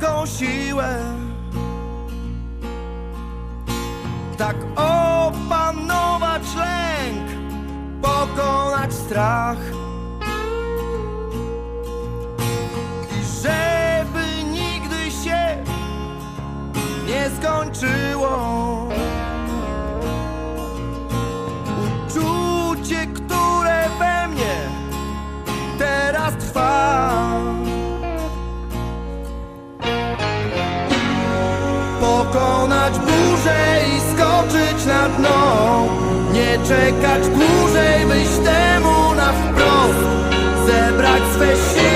taką siłę, tak opanować lęk, pokonać strach. I żeby nigdy się nie skończyło. dłużej skoczyć na dno. Nie czekać dłużej, wyjść temu na wprost. Zebrać swe siły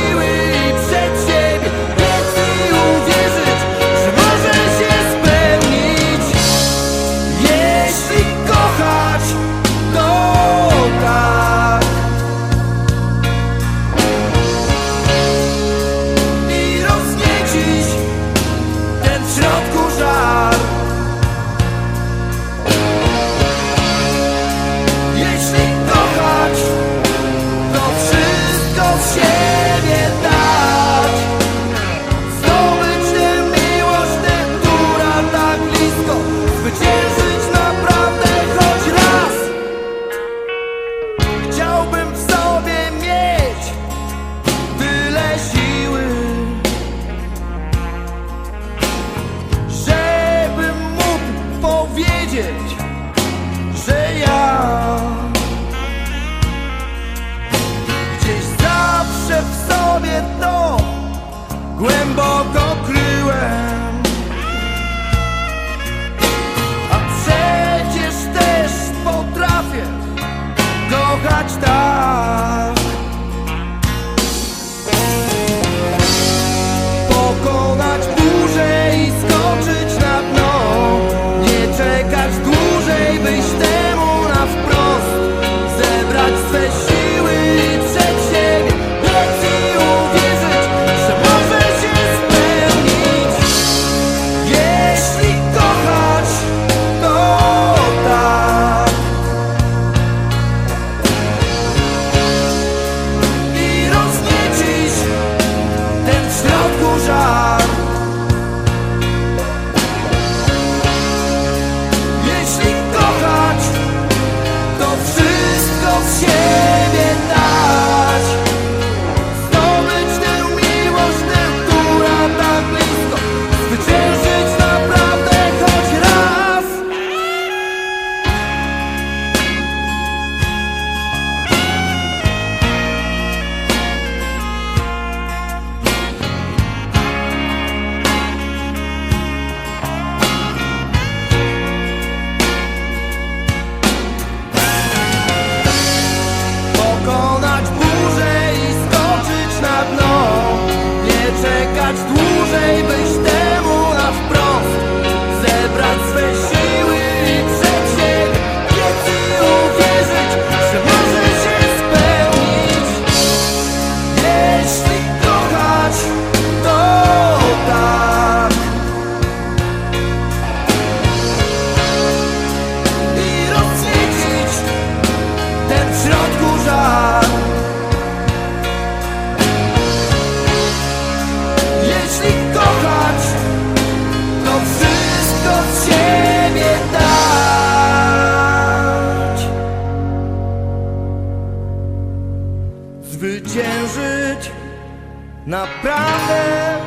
Naprawdę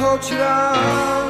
choć raz.